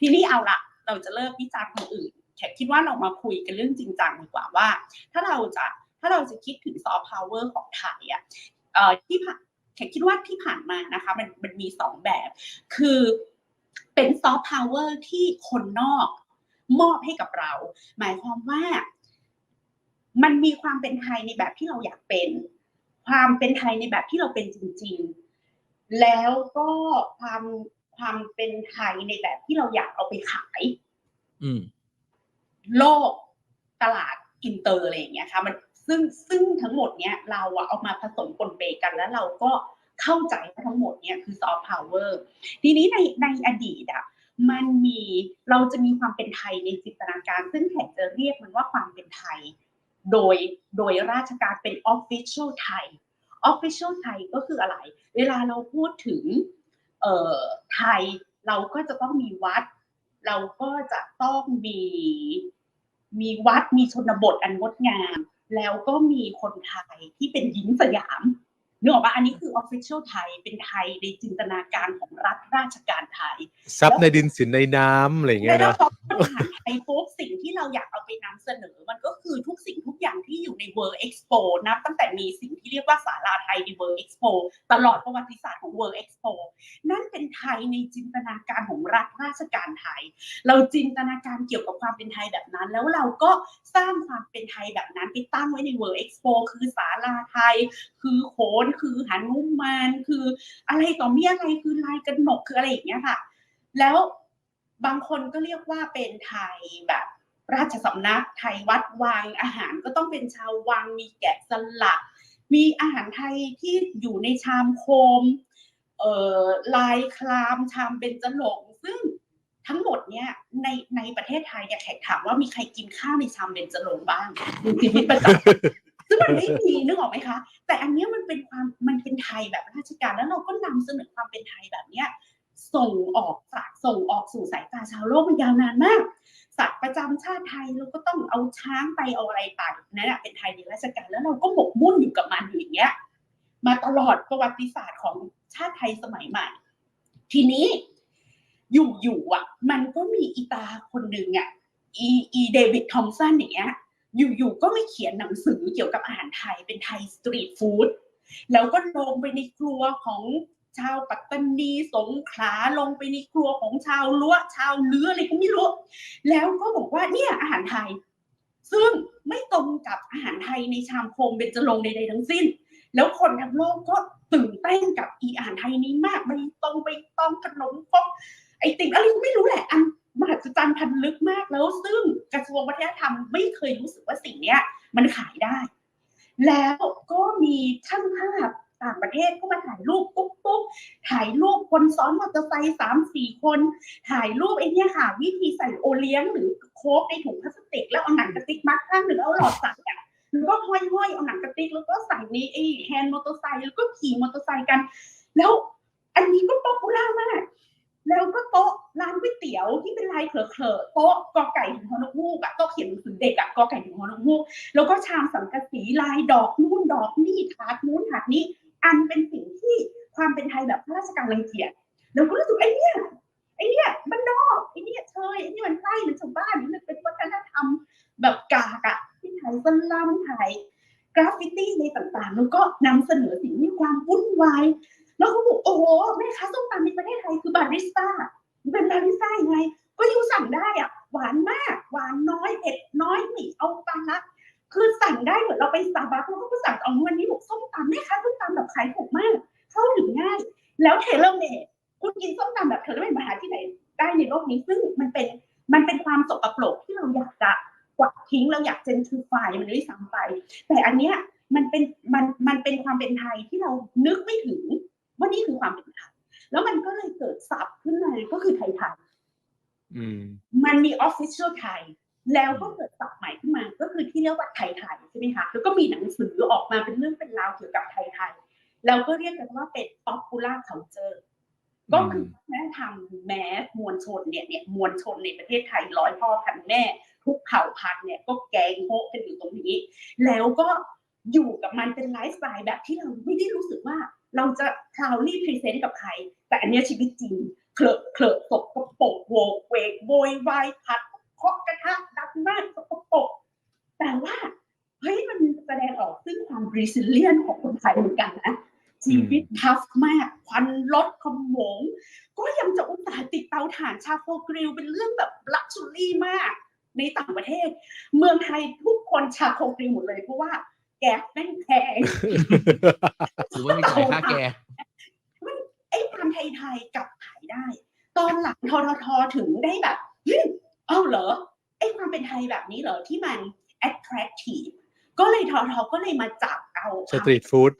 ทีนี้เอาละเราจะเลิกวิจารณ์คนอื่นแขกคิดว่าเรามาคุยกันเรื่องจริงจังดีกว่าว่า ถ้าเราจะถ้าเราจะคิดถึงซอฟต์พาวเวอร์ของไทยอะเอ่อที่ผ่านแขกคิดว่าที่ผ่านมานะคะมันมันมีสองแบบ คือเป็นซอฟต์พาวเวอร์ที่คนนอกมอบให้กับเรา หมายความว่า มันมีความเป็นไทยในแบบที่เราอยากเป็น ความเป็นไทยในแบบที่เราเป็นจริง ๆ แล้วก็ความ ความเป็นไทยในแบบที่เราอยากเอาไปขายอืมโลกตลาดอินเตอร์อะไรอย่างเงี้ยค่ะมันซึ่งซึ่งทั้งหมดเนี้ยเราอะเอามาผสมปนเปกันแล้วเราก็เข้าใจว่าทั้งหมดเนี้ยคือซอฟต์พาวเวอร์ทีนี้ในในอดีตอะมันมีเราจะมีความเป็นไทยในจินตนาการ ซึ่งแขกจะเรียกมันว่าความเป็นไทย โดยโดยราชการเป็น official ไทย official ไทยก็คืออะไร เวลาเราพูดถึงเอ่อ ไทยเราก็จะต้องมีวัด เราก็จะต้องมีมีวัดมีชนบทอันงดงาม แล้วก็มีคนไทยที่เป็นหญิงสยาม นึกออกปะอันนี้คือ official ไทยเป็นไทยในจินตนาการของรัฐราชการไทยซับในดินสินในน้ำอะไรอย่างเงี้ยแล้วนะพอปัญหาไทยปุ๊บสิ่งที่เราอยากเอาไปนำเสนอ มันก็คือทุกสิ่งทุกอย่างที่อยู่ใน World Expo นะตั้งแต่มีสิ่งที่เรียกว่าศาลาไทยใน World Expo ตลอดประวัติศาสตร์ของ World Expo นั่นเป็นไทยในจินตนาการของรัฐราชการไทย เราจินตนาการเกี่ยวกับความเป็นไทยแบบนั้น แล้วเราก็สร้างความเป็นไทยแบบนั้นไปตั้งไว้ใน World Expo คือศาลาไทย คือโขนคือหนุมานคืออะไรต่อมีอะไรคือลายกระหนกคืออะไรอย่างเงี้ยค่ะ แล้วบางคนก็เรียกว่าเป็นไทยแบบ ราชสำนักไทยวัดวังอาหารก็ต้องเป็นชาววังมีแกะสลัก มีอาหารไทยที่อยู่ในชามโคมเอ่อลายคลามชามเบญจรงซึ่งทั้งหมดเนี่ยในในประเทศไทยเนี่ยแขกถามว่ามีใครกินข้าวในชามเบญจรงบ้างในชีวิตประจำ มันไม่มีนึกออกไหมคะ แต่อันนี้มันเป็นความมันเป็นไทยแบบราชการแล้วเราก็นำเสนอความเป็นไทยแบบเนี้ยส่งออกจากส่งออกสู่สายตาชาวโลกมายาวนานมาก สัตว์ประจำชาติไทยเราก็ต้องเอาช้างไปเอาอะไรไปนั่นแหละเป็นไทยในราชการแล้วเราก็หมกมุ่นอยู่กับมันอยู่อย่างเงี้ย มาตลอดประวัติศาสตร์ของชาติไทยสมัยใหม่ ทีนี้อยู่อยู่ๆอะ มันก็มีอีตาคนหนึ่งอะอีอีเดวิดทอมสันอย่างเงี้ย อยู่ๆก็ไม่เขียนหนังสือเกี่ยวกับอาหารไทยเป็นไทยสตรีทฟู้ดแล้วก็ลงไปในครัวของชาวปัตตานีสงขลาลงไปในครัวของชาวล้วชาวเลืออะไรก็ไม่รู้แล้วก็บอกว่าเนี่ยอาหารไทย ซึ่งไม่ตรงกับอาหารไทยในชามโคมเบญจรงใดๆทั้งสิ้น แล้วคนทั้งโลกก็ตื่นเต้นกับอีอาหารไทยนี้มากมันตรงไปตองขนมครกไอติมอะไรก็ไม่รู้แหละอัน มหัศจรรย์พันลึกมากแล้ว ซึ่งกระทรวงวัฒนธรรมไม่เคยรู้สึกว่าสิ่งเนี้ยมันขายได้ แล้วก็มีช่างภาพต่างประเทศก็มาถ่ายรูปปุ๊บปุ๊บถ่ายรูปคนซ้อนมอเตอร์ไซค์สามสี่คน ถ่ายรูปไอ้เนี่ยค่ะ วิธีใส่โอเลี้ยงหรือโค้กในถุงพลาสติก แล้วเอาหนังกระติกมัดข้างหนึ่งเอาหลอดใส่อะแล้วก็ห้อยๆเอาหนังกระติก แล้วก็ใส่ในไอ้แฮนด์มอเตอร์ไซค์แล้วก็ขี่มอเตอร์ไซค์กัน แล้วอันนี้ก็ป๊อปปูล่ามาก แล้วก็โต๊ะร้านก๋วยเตี๋ยวที่เป็นลายเขอะๆโต๊ะกอไก่ถึงฮอนกฮูกอะโต๊ะเขียนหนังสือเด็กอะกอไก่ถึงฮอนกฮูกแล้วก็ชามสังกะสีลายดอกนู่นดอกนี่ถาดนู้นถาดนี้ อันเป็นสิ่งที่ความเป็นไทยแบบข้าราชการรังเกียจแล้วก็รู้สึกไอ้เนี่ยไอ้เนี่ยมันนอกไอ้เนี่ยเชยไอ้นี่มันใต้มันชาวบ้านมันเป็นวัฒนธรรมแบบกากอะที่ไทยสลัมไทยกราฟฟิตี้ในต่างๆ แล้วก็นำเสนอสิ่งที่ความวุ่นวาย แล้วเขาบอกโอ้โหแม่ค้าส้มตำในประเทศไทยคือบาริสต้าเป็นบาริสต้ายังไง ก็ยูสั่งได้อะ หวานมาก หวานน้อยเผ็ดน้อยหนีเอาปลาละคือสั่งได้เหมือนเราไปสตาร์บัคแล้วก็สั่งเอาวันนี้บอกส้มตำแม่ค้าส้มตำแบบขายถูกมาก เข้าถึงง่าย แล้วเทเลเมดคุณกินส้มตำแบบเทเลเมดมาหาที่ไหนได้ในโลกนี้ซึ่งมันเป็นมันเป็นความสกปรกที่เราอยากจะกวาดทิ้งเราอยากเจนทูไฟมันด้วยซ้ำไป แต่อันเนี้ยมันเป็นมันมันเป็นความเป็นไทยที่เรานึกไม่ถึง ว่านี่คือความเป็นไทยแล้วมันก็เลยเกิดศัพท์ขึ้นมาก็คือไทยไทยอืมมันมีออฟฟิเชียลไทยแล้วก็เกิดศัพท์ใหม่ขึ้นมา ก็คือที่เรียกว่าไทยไทยใช่ไหมคะแล้วก็มีหนังสือออกมาเป็นเรื่องเป็นราวเกี่ยวกับไทยไทยแล้วก็เรียกกันว่าเป็น popular culture ก็คือวัฒนธรรมแมสมวลชนเนี่ยเนี่ยมวลชนในประเทศไทยร้อยพ่อพันแม่ ทุกเผ่าพันธุ์เนี่ยก็แกงโฮะกันอยู่ตรงนี้ แล้วก็อยู่กับมันเป็นไลฟ์สไตล์แบบที่เราไม่ได้รู้สึกว่า เราจะ proudly present กับใคร แต่อันเนี้ยชีวิตจริงเคลอะเคลอะสกปรกโวกเวกโวยวายผัดเคาะกระทะดังมากสกปรกแต่ว่าเฮ้ยมันแสดงออกซึ่งความ resilient ของคนไทยเหมือนกันนะชีวิตทัฟมากควันรถขโมง ก็ยังจะอุตส่าห์ติดเตาถ่านชาโคกริลเป็นเรื่องแบบลักชัวรี่มาก ในต่างประเทศ เมืองไทยทุกคนชาโคกริลหมดเลยเพราะว่าแก๊สแม่งแพง ถือว่ามีจ่ายค่าแกไอ้ความไทยๆกลับขายได้ ตอนหลังทททถึงได้แบบเฮ้ยเอ้าเหรอไอ้ความเป็นไทยแบบนี้เหรอที่มัน attractive ก็เลยททก็เลยมาจับเอาสตรีทฟู้ด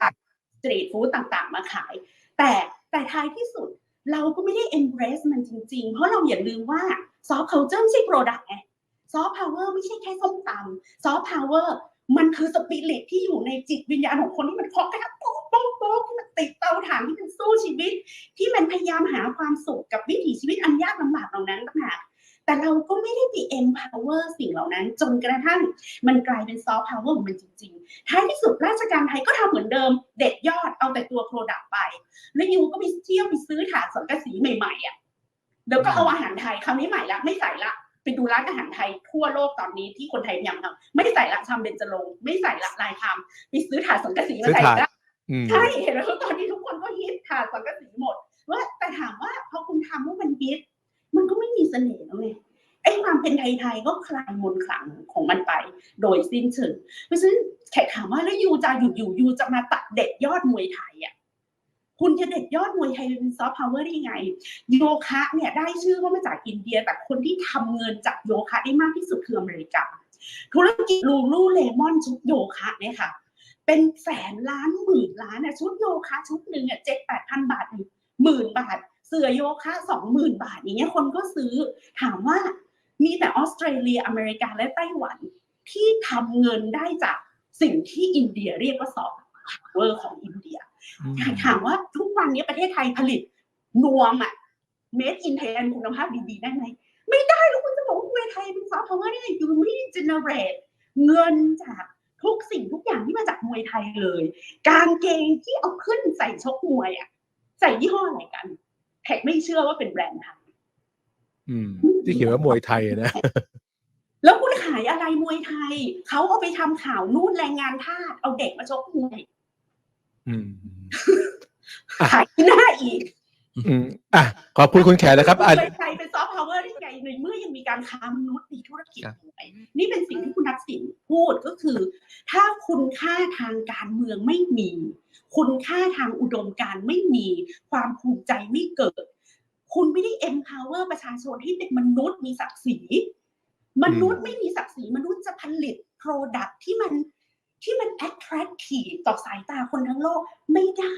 สตรีทฟู้ดต่างๆ มาขาย แต่แต่ท้ายที่สุดเราก็ไม่ได้ embrace มันจริงๆ เพราะเราอย่าลืมว่า soft culture ไม่ใช่ product ไง soft power ไม่ใช่แค่ส้มตำ soft power มันคือสปิริตที่อยู่ในจิตวิญญาณของคนที่มันเคาะกระทะโป๊กโป๊กที่มันติดเตาถ่านที่มันสู้ชีวิต ที่มันพยายามหาความสุขกับวิถีชีวิตอันยากลำบากเหล่านั้นต่างหากแต่เราก็ไม่ได้ไป empower สิ่งเหล่านั้น จนกระทั่งมันกลายเป็น soft power ของมันจริง ๆ ท้ายที่สุดราชการไทยก็ทำเหมือนเดิม เด็ดยอดเอาแต่ตัว product ไป แล้วยูก็ไปเที่ยวไปซื้อถาดสังกะสีใหม่ๆอะแล้วก็เอาอาหารไทยคราวนี้ใหม่ละไม่ใส่ละไปดูร้านอาหารไทยทั่วโลกตอนนี้ที่คนไทยพยายามทำไม่ใส่ละทำเบญจรงไม่ใส่ละลายทำไปซื้อถาดสังกะสีมาใส่ละ ใช่เห็นแล้วตอนนี้ทุกคนก็ฮิตถาดสังกะสีหมดว่าแต่ถามว่าพอคุณทำว่ามันฮิตมันก็ไม่มีเสน่ห์แล้วไงไอ้ความเป็นไทยๆก็คลายมนขลังของมันไป โดยสิ้นเชิงเพราะฉะนั้นแขกถามว่าแล้วยูจะอยู่อยู่ยูจะมาตัดเด็ดยอดมวยไทยอะคุณจะเด็ดยอดมวยไทยเป็นซอฟต์พาวเวอร์ได้ยังไง โยคะเนี่ยได้ชื่อว่ามาจากอินเดียแต่คนที่ทำเงินจากโยคะได้มากที่สุดคืออเมริกาธุรกิจลูลูเลมอนชุดโยคะเนี่ยค่ะ เป็นแสนล้านหมื่นล้านอะชุดโยคะชุดหนึ่งอะเจ็ดแปดพันบาทหมื่นบาท เสือโยคะสองหมื่นบาทอย่างเงี้ยคนก็ซื้อถามว่ามีแต่ออสเตรเลียอเมริกาและไต้หวัน ที่ทำเงินได้จากสิ่งที่อินเดียเรียกว่าซอฟต์พาวเวอร์ของอินเดียถามว่าทุกวันนี้ประเทศไทยผลิตนวมอะเมดอินไทยคุณภาพดีๆได้ไหมไม่ได้แล้วคุณจะบอกว่าเวไทยเป็นซอฟต์พาวเวอร์ได้ไงอยู่ไม่ได้เจเนเรตเงินจาก ทุกสิ่งทุกอย่างที่มาจากมวยไทยเลย กางเกงที่เอาขึ้นใส่ชกมวยอะใส่ยี่ห้ออะไรกันแขกไม่เชื่อว่าเป็นแบรนด์ไทยอืมที่เขียนว่ามวยไทยอะนะ แล้วคุณขายอะไรมวยไทย เขาเอาไปทำข่าวนู่นแรงงานทาสเอาเด็กมาชกมวยอืมขายที่หน้าอีกอืมอะขอบคุณคุณแขกนะครับอะมวยไทยเป็นซอฟต์พาวเวอร์ได้ไงในเมื่อยังมีการค้ามนุษย์ในธุรกิจครับอยู่ไงนี่เป็นสิ่งที่คุณทักษิณพูดก็คือ ถ้าคุณค่าทางการเมืองไม่มี คุณค่าทางอุดมการณ์ไม่มี ความภูมิใจไม่เกิด คุณไม่ได้ empower ประชาชนที่เป็นมนุษย์มีศักดิ์ศรี มนุษย์ไม่มีศักดิ์ศรี มนุษย์จะผลิต product ที่มันที่มัน attractive ต่อสายตาคนทั้งโลกไม่ได้